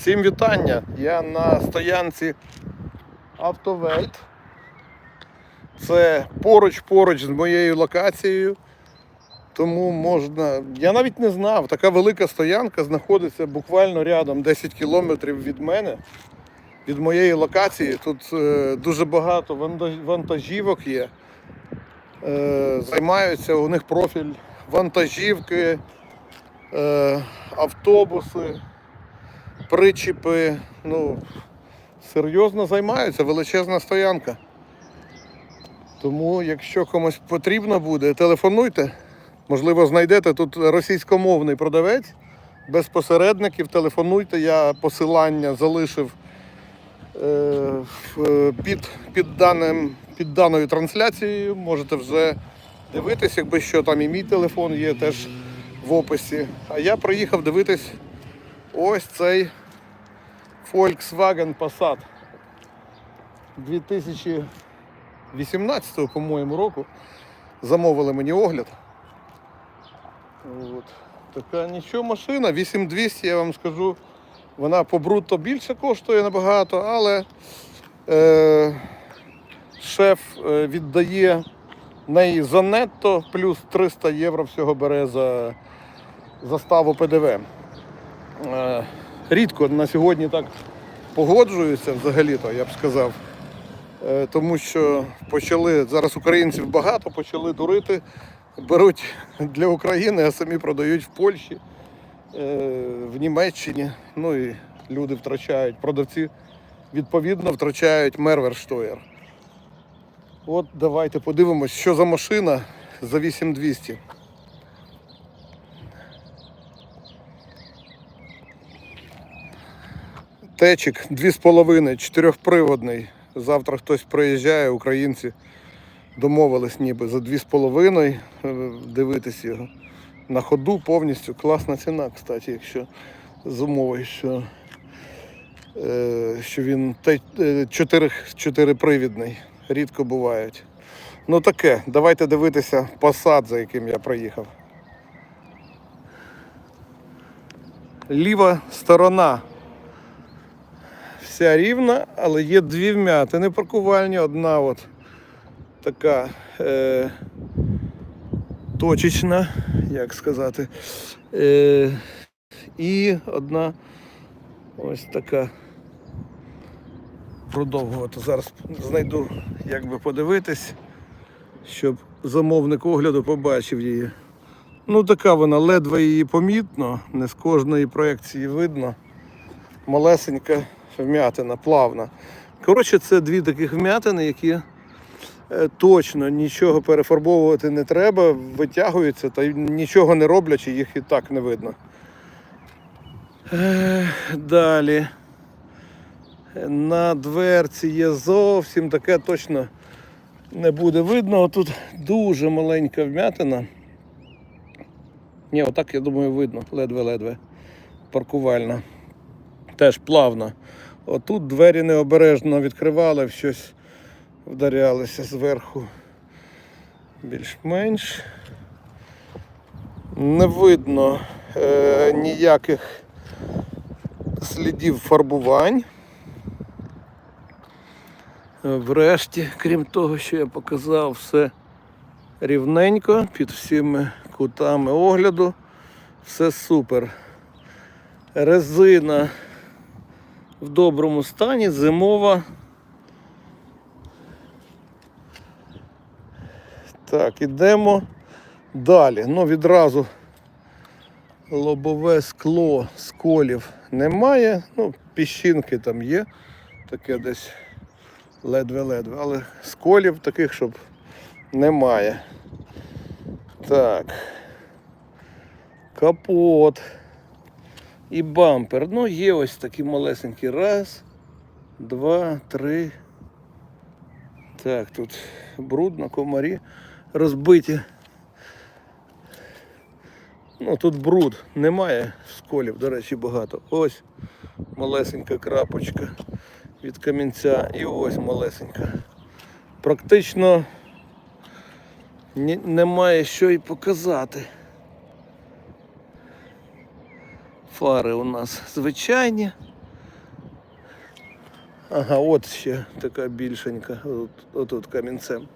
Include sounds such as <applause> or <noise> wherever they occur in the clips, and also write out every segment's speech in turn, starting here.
Всім вітання! Я на стоянці Автовельт. Це поруч-поруч з моєю локацією. Тому можна. Я навіть не знав, така велика стоянка знаходиться буквально рядом 10 кілометрів від мене, від моєї локації. Тут е, дуже багато вантажівок є. Е, займаються, у них профіль вантажівки, е, автобуси, причіпи. Ну, серйозно займаються, величезна стоянка. Тому, якщо комусь потрібно буде, телефонуйте. Можливо, знайдете тут російськомовний продавець без посередників. Телефонуйте, я посилання залишив е, під, під, даним, під даною трансляцією. Можете вже дивитись, якби що там і мій телефон є теж в описі. А я приїхав дивитись ось цей Volkswagen Passat 2018 по-моєму року. Замовили мені огляд. От. Така нічого машина, 8200, я вам скажу. Вона по брутто більше коштує набагато, але е, шеф е, віддає неї за нетто, плюс 300 євро всього бере за заставу ПДВ. Е, рідко на сьогодні так погоджуються взагалі-то, я б сказав. Е, тому що почали зараз українців багато, почали дурити, беруть для України, а самі продають в Польщі, е, в Німеччині. Ну і люди втрачають, продавці відповідно втрачають Мерверштоєр. От давайте подивимось, що за машина за 8200. Течик 2,5, чотирьохприводний. Завтра хтось приїжджає, українці домовились ніби за 2,5 е, дивитись його. На ходу повністю класна ціна, кстати, якщо з умови, що, е, що він те- е, чотирипривідний. Рідко бувають. Ну таке, давайте дивитися посад, за яким я приїхав. Ліва сторона вся рівна, але є дві вмятини паркувальні. Одна от така е, точечна, як сказати. Е, і одна ось така продовгувати. Зараз знайду, як би подивитись, щоб замовник огляду побачив її. Ну, така вона, ледве її помітно, не з кожної проекції видно. Малесенька вмятина, плавна. Коротше, це дві таких вмятини, які е, точно нічого перефарбовувати не треба, витягуються та нічого не роблячи, їх і так не видно. Е, Далі. На дверці є зовсім таке точно не буде видно. Тут дуже маленька вмятина. Ні, отак, я думаю, видно, ледве-ледве. Паркувальна. Теж плавно. Отут двері необережно відкривали, щось вдарялися зверху. Більш-менш. Не видно е, ніяких слідів фарбувань. Е, Врешті, крім того, що я показав, все рівненько під всіми кутами огляду. Все супер. Резина в доброму стані, зимова. Так, ідемо далі. Ну, відразу лобове скло сколів немає. Ну, піщинки там є. Таке десь ледве-ледве. Але сколів таких, щоб немає. Так. Капот. І бампер. Ну, є ось такі малесенькі. Раз, два, три. Так, тут брудно, комарі розбиті. Ну, тут бруд немає сколів, до речі, багато. Ось малесенька крапочка від камінця і ось малесенька. Практично немає що й показати. Фари у нас звичайні. Ага, от ще така більшенька, от, отут камінцем.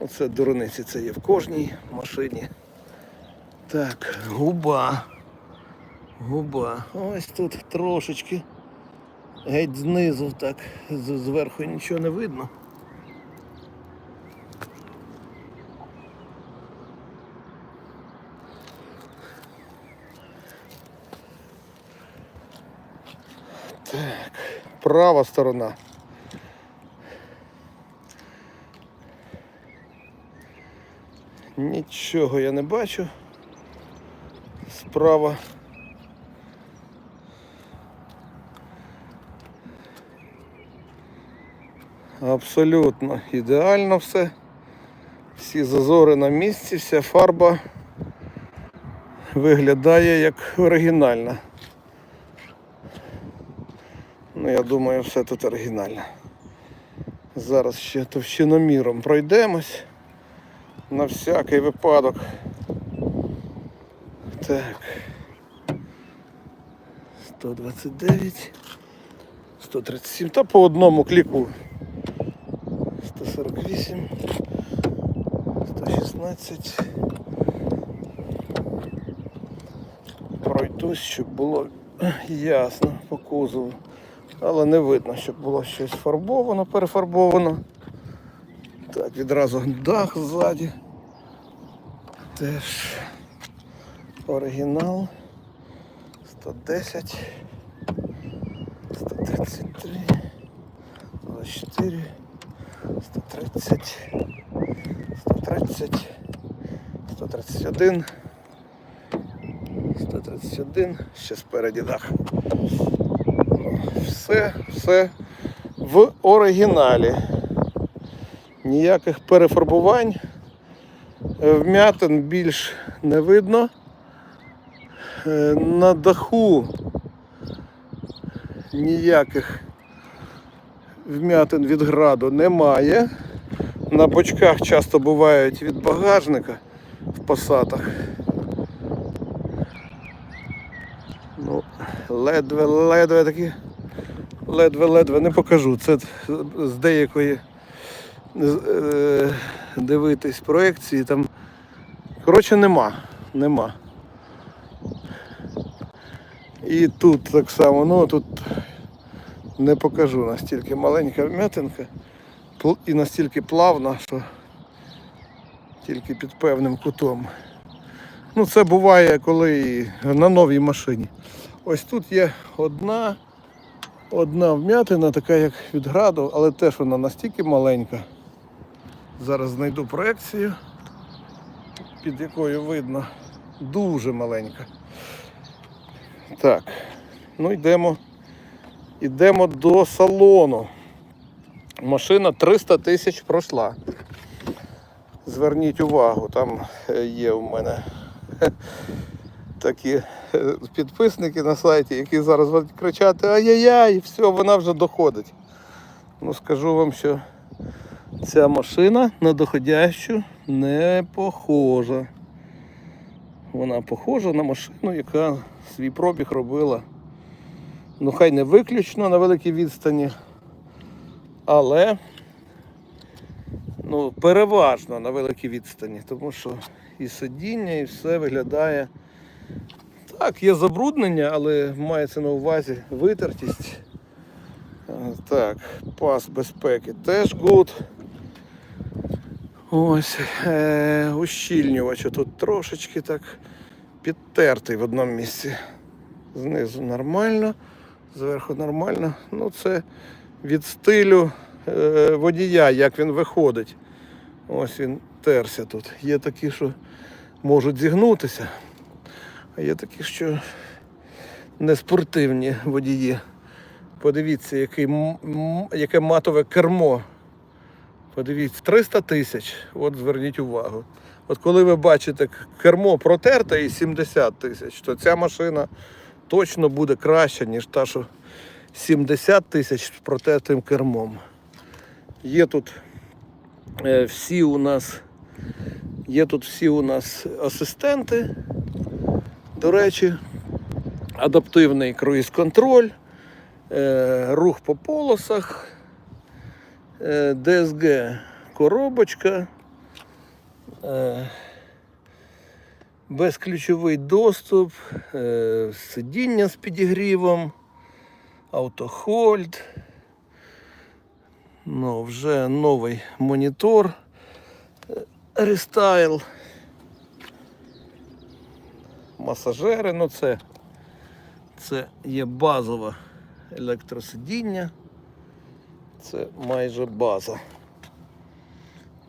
Оце дурниці, це є в кожній машині. Так, губа. Губа. Ось тут трошечки. Геть знизу, так, зверху нічого не видно. Так, права сторона. Нічого я не бачу. Справа. Абсолютно ідеально все. Всі зазори на місці, вся фарба виглядає як оригінальна. Ну, я думаю, все тут оригінально. Зараз ще товщиноміром пройдемось. На всякий випадок. Так. 129. 137. Та по одному кліку. 148. 116. Пройдусь, щоб було ясно по кузову. Але не видно, щоб було щось фарбовано, перефарбовано. Так, відразу дах ззаді. Теж оригінал. 110. 133. 24. 130. 130. 131. 131. Ще спереді дах. Все, все в оригіналі. Ніяких перефарбувань. Е, Вмятин більш не видно. Е, На даху ніяких вмятин від граду немає. На бочках часто бувають від багажника в пасатах. Ну, ледве-ледве такі. Ледве-ледве не покажу. Це з деякої е, дивитись проекції там. Коротше, нема. Нема. І тут так само, ну тут не покажу настільки маленька вмятинка і настільки плавна, що тільки під певним кутом. Ну, це буває, коли на новій машині. Ось тут є одна, одна вмятина, така як від граду, але теж вона настільки маленька. Зараз знайду проекцію, під якою видно дуже маленька. Так, ну йдемо. Йдемо до салону. Машина 300 тисяч пройшла. Зверніть увагу, там е, є у мене такі е, підписники на сайті, які зараз будуть кричати ай-яй-яй, все, вона вже доходить. Ну скажу вам, що ця машина на доходящу не похожа. Вона похожа на машину, яка свій пробіг робила. Ну, хай не виключно на великій відстані, але ну, переважно на великій відстані, тому що і сидіння, і все виглядає. Так, є забруднення, але мається на увазі витертість. Так, пас безпеки теж гуд. Ось е, ущільнювач тут трошечки так підтертий в одному місці. Знизу нормально, зверху нормально. Ну це від стилю е, водія, як він виходить. Ось він терся тут. Є такі, що можуть зігнутися, а є такі, що не спортивні водії. Подивіться, який, яке матове кермо. Подивіться, 300 тисяч. От зверніть увагу. От коли ви бачите кермо протерте і 70 тисяч, то ця машина точно буде краща, ніж та, що 70 тисяч з протертим кермом. Є тут е, всі у нас є тут всі у нас асистенти. До речі, адаптивний круїз-контроль, Е, рух по полосах, е, ДСГ коробочка, е, безключовий доступ, сидіння з підігрівом, автохольд. Ну, вже новий монітор. Рестайл. Масажери, ну це, це є базове електросидіння. Це майже база.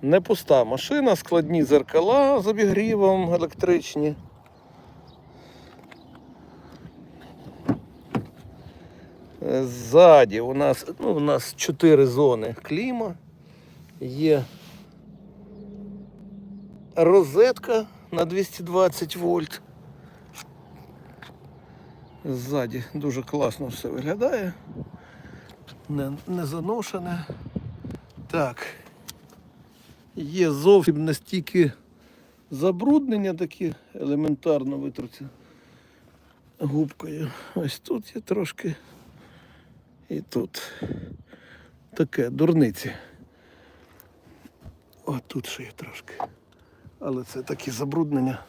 Не пуста машина, складні зеркала з обігрівом електричні. Ззаді у нас, ну, у нас 4 зони кліма. Є розетка на 220 вольт. Ззаді дуже класно все виглядає. Не, не заношене. Так. Є зовсім настільки забруднення такі елементарно витруться губкою. Ось тут є трошки. І тут таке дурниці. О, тут ще є трошки. Але це такі забруднення.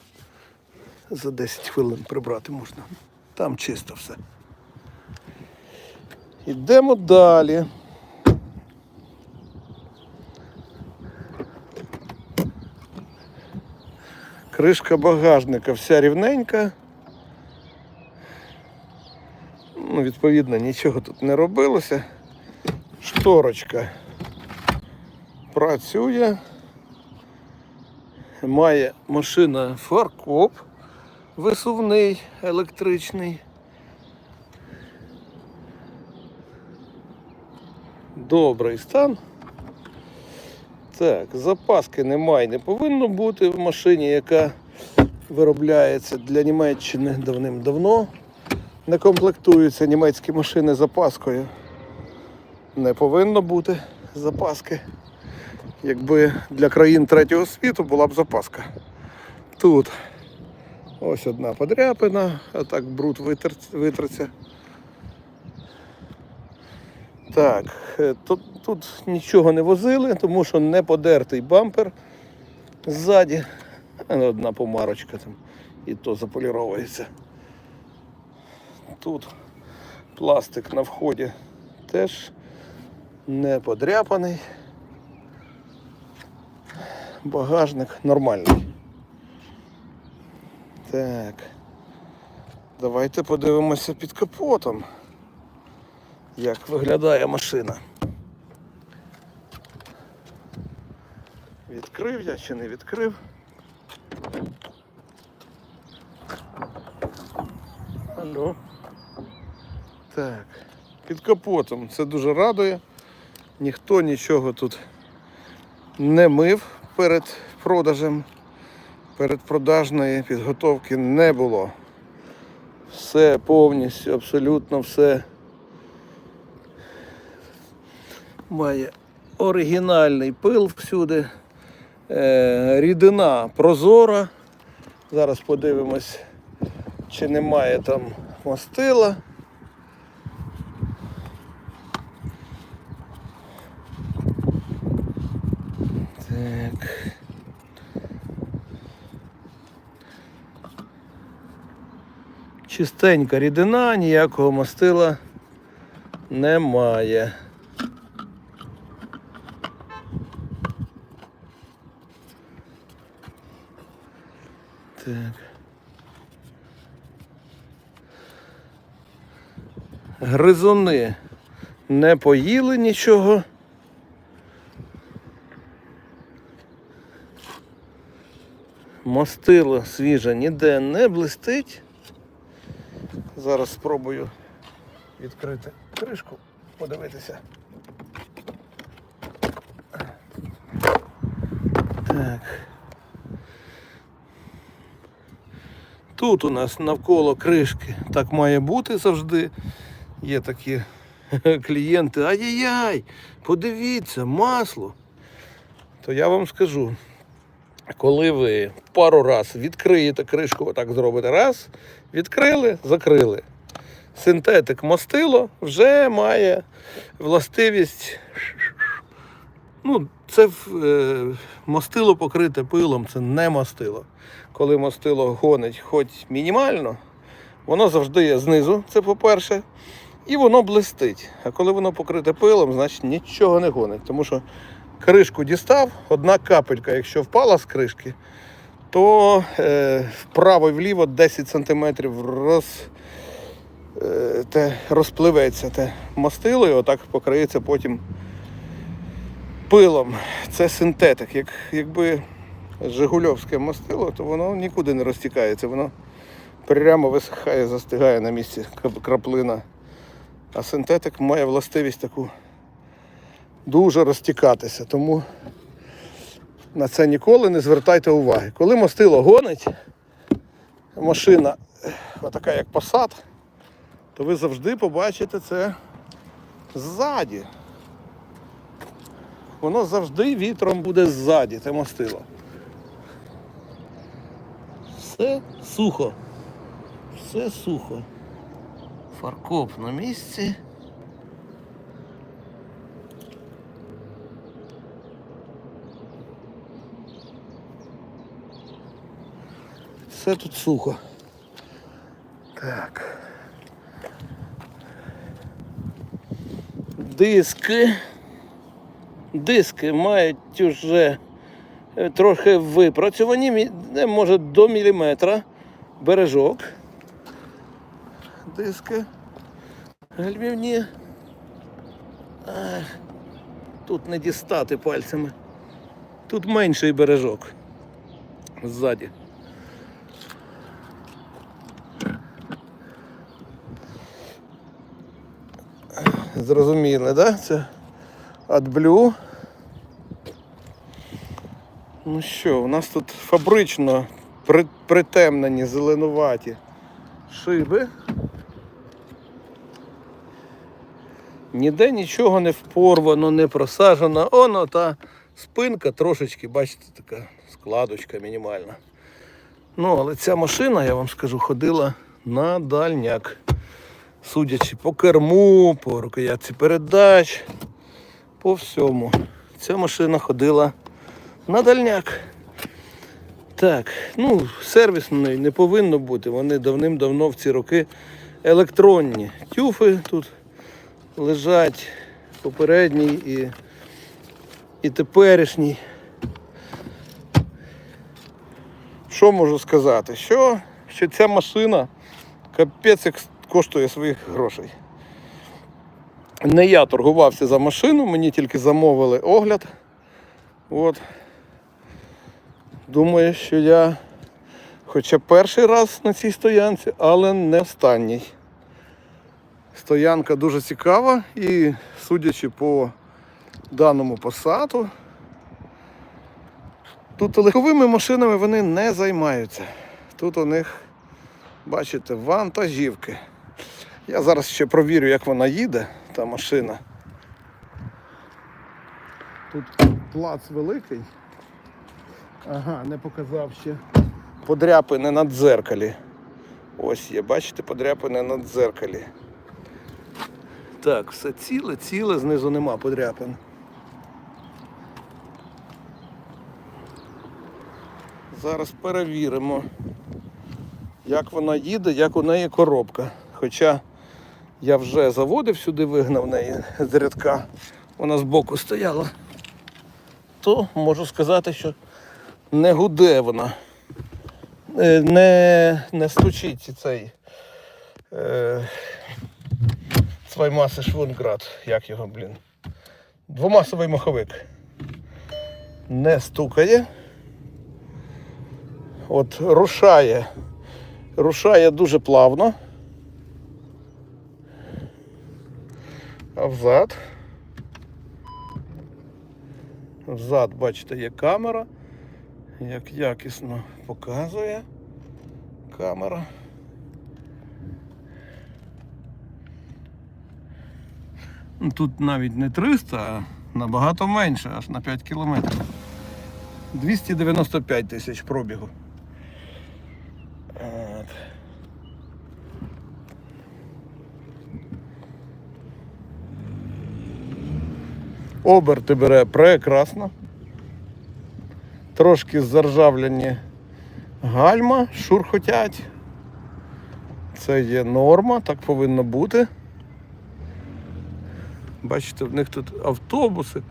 За 10 хвилин прибрати можна. Там чисто все. Йдемо далі. Кришка багажника вся рівненька. Ну, відповідно, нічого тут не робилося. Шторочка працює. Має машина фаркоп висувний електричний. Добрий стан. Так, запаски немає, не повинно бути в машині, яка виробляється для Німеччини давним-давно. Не комплектуються німецькі машини запаскою. Не повинно бути запаски. Якби для країн третього світу була б запаска. Тут ось одна подряпина, а так бруд витер, витерся. Так, е, тут, тут нічого не возили, тому що не подертий бампер ззаді. Е, Одна помарочка там і то заполіровується. Тут пластик на вході теж не подряпаний. Багажник нормальний. Так. Давайте подивимося під капотом, як виглядає машина. Відкрив я чи не відкрив? Алло. Так. Під капотом. Це дуже радує. Ніхто нічого тут не мив перед продажем. Передпродажної підготовки не було. Все повністю, абсолютно все має оригінальний пил всюди. Е, рідина прозора. Зараз подивимось, чи немає там мастила. Чистенька рідина, ніякого мастила немає. Так. Гризуни не поїли нічого. Мастило свіже ніде не блистить. Зараз спробую відкрити кришку, подивитися. Так. Тут у нас навколо кришки так має бути завжди. Є такі <laughs> клієнти. Ай-яй-яй, подивіться, масло. То я вам скажу, коли ви пару раз відкриєте кришку, отак зробите раз, відкрили, закрили. синтетик мастило вже має властивість. Ну, це е, мастило покрите пилом, це не мастило. Коли мастило гонить хоч мінімально, воно завжди є знизу, це по-перше, і воно блистить. А коли воно покрите пилом, значить нічого не гонить. Тому що кришку дістав, одна капелька, якщо впала з кришки, то е, вправо і вліво 10 см роз, е, те, розпливеться те мастило і отак покриється потім пилом. Це синтетик. Як, якби Жигульовське мастило, то воно нікуди не розтікається, воно прямо висихає, застигає на місці краплина. А синтетик має властивість таку дуже розтікатися. Тому на це ніколи не звертайте уваги. Коли мастило гонить, машина отака як Passat, то ви завжди побачите це ззаді. Воно завжди вітром буде ззаді, те мастило. Все сухо. Все сухо. Фаркоп на місці. Все тут сухо. Так. Диски. Диски мають уже е, трохи випрацьовані, е, може до міліметра бережок. Диски. Гальмівні. Тут не дістати пальцями. Тут менший бережок. Ззаді. Зрозуміли, да? Це AdBlue. Ну що, у нас тут фабрично притемнені зеленуваті шиби. Ніде нічого не впорвано, не просажено. Оно та спинка трошечки, бачите, така складочка мінімальна. Ну, але ця машина, я вам скажу, ходила на дальняк. Судячи по керму, по рукоятці передач, по всьому. Ця машина ходила на дальняк. Так, ну, сервісної не повинно бути. Вони давним-давно в ці роки електронні. Тюфи тут лежать попередній і, і теперішній. Що можу сказати? Що, що ця машина капець як коштує своїх грошей. Не я торгувався за машину, мені тільки замовили огляд. От. Думаю, що я хоча перший раз на цій стоянці, але не останній. Стоянка дуже цікава і судячи по даному посаду, тут легковими машинами вони не займаються. Тут у них, бачите, вантажівки. Я зараз ще провірю, як вона їде, та машина. Тут плац великий. Ага, не показав ще. Подряпини на дзеркалі. Ось є, бачите, подряпини на дзеркалі. Так, все ціле, ціле, знизу нема подряпин. Зараз перевіримо, як вона їде, як у неї коробка. Хоча я вже заводив сюди, вигнав неї з рядка, вона збоку стояла, то можу сказати, що не гуде вона. Е, Не, не стучить цей е, Сваймаси Швунград, як його, блін. Двомасовий маховик. Не стукає. От рушає. Рушає дуже плавно. А взад. Взад, бачите, є камера. Як якісно показує камера. Ну, Тут навіть не 300, а набагато менше, аж на 5 кілометрів. 295 тисяч пробігу. От. Оберти бере прекрасно. Трошки заржавлені гальма, шурхотять. Це є норма, так повинно бути. Бачите, в них тут автобуси.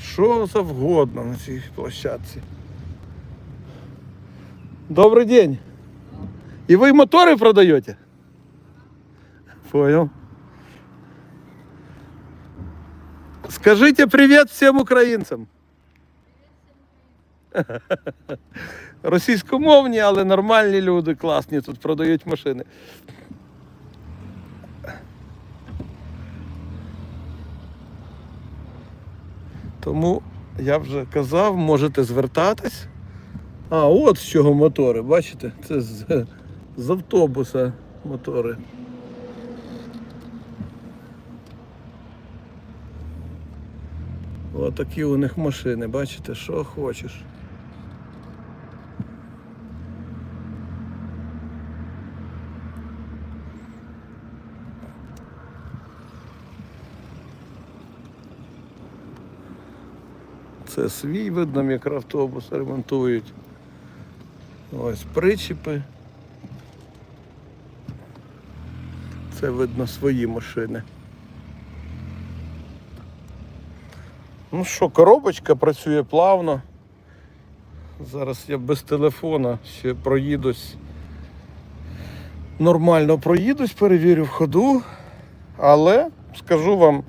Що завгодно на цій площадці. Добрий день. І ви мотори продаєте? Понял. Скажите привет всем українцям. <laughs> Російськомовні, але нормальні люди, класні тут продають машини. Тому я вже казав, можете звертатись. А, от з чого мотори, бачите? Це з, з автобуса мотори. Отакі у них машини, бачите, що хочеш. Це свій видно, мікроавтобус ремонтують. Ось причіпи. Це видно свої машини. Ну що, коробочка працює плавно. Зараз я без телефона ще проїдусь. Нормально проїдусь, перевірю в ходу. Але скажу вам,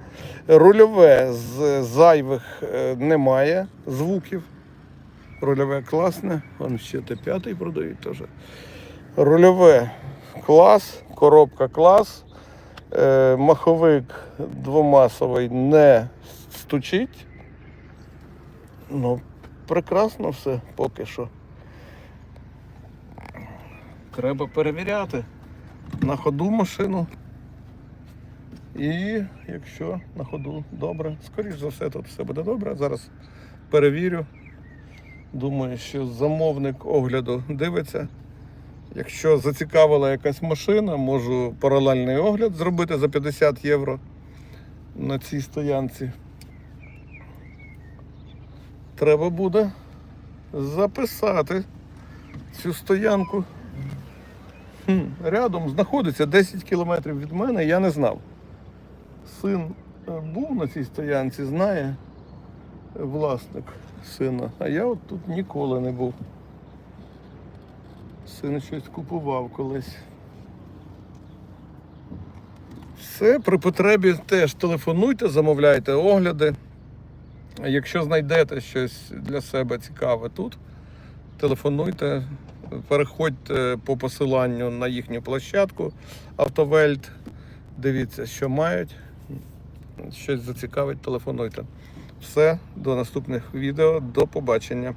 рульове з зайвих е, немає звуків. Рульове класне. Вон ще Т5 продають теж. Рульове клас, коробка клас. Е, маховик двомасовий не стучить. Ну, прекрасно все поки що. Треба перевіряти на ходу машину. І якщо на ходу добре, скоріш за все тут все буде добре. Зараз перевірю. Думаю, що замовник огляду дивиться. Якщо зацікавила якась машина, можу паралельний огляд зробити за 50 євро на цій стоянці. Треба буде записати цю стоянку. Хм, рядом знаходиться 10 кілометрів від мене, я не знав. Син е, був на цій стоянці, знає власник сина, а я от тут ніколи не був. Син щось купував колись. Все, при потребі теж телефонуйте, замовляйте огляди. Якщо знайдете щось для себе цікаве тут, телефонуйте, переходьте по посиланню на їхню площадку Автовельт. Дивіться, що мають. Щось зацікавить, телефонуйте. Все, до наступних відео, до побачення.